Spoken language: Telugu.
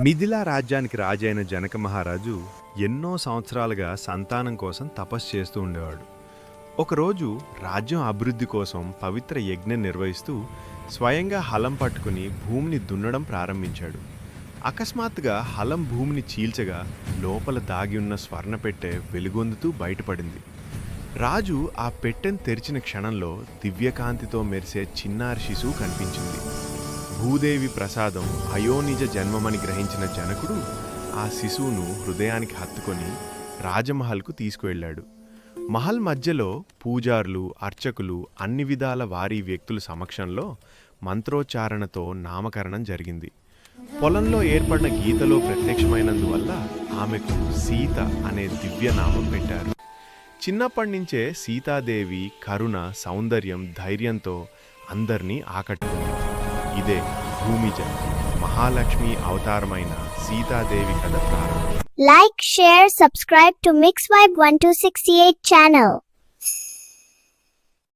మిథిలా రాజ్యానికి రాజైన జనక మహారాజు ఎన్నో సంవత్సరాలుగా సంతానం కోసం తపస్సు చేస్తూ ఉండేవాడు. ఒకరోజు రాజ్యం అభివృద్ధి కోసం పవిత్ర యజ్ఞం నిర్వహిస్తూ స్వయంగా హలం పట్టుకుని భూమిని దున్నడం ప్రారంభించాడు. అకస్మాత్తుగా హలం భూమిని చీల్చగా లోపల దాగి ఉన్న స్వర్ణ పెట్టె వెలుగొందుతూ బయటపడింది. రాజు ఆ పెట్టెను తెరిచిన క్షణంలో దివ్యకాంతితో మెరిసే చిన్నారి శిశువు కనిపించింది. భూదేవి ప్రసాదం అయోనిజ జన్మమని గ్రహించిన జనకుడు ఆ శిశువును హృదయానికి హత్తుకొని రాజమహల్కు తీసుకువెళ్ళాడు. మహల్ మధ్యలో పూజారులు అర్చకులు అన్ని విధాల వారి వ్యక్తుల సమక్షంలో మంత్రోచ్చారణతో నామకరణం జరిగింది. పొలంలో ఏర్పడిన గీతలో ప్రత్యక్షమైనందువల్ల ఆమెకు సీత అనే దివ్యనామం పెట్టారు. చిన్నప్పటి నుంచే సీతాదేవి కరుణ సౌందర్యం ధైర్యంతో అందరినీ ఆకట్టుకుంది. ఇదే భూమిజ మహాలక్ష్మి అవతారమైన సీతాదేవి కథ ప్రారంభం Like, share, subscribe to Mix Vibe 1268 channel.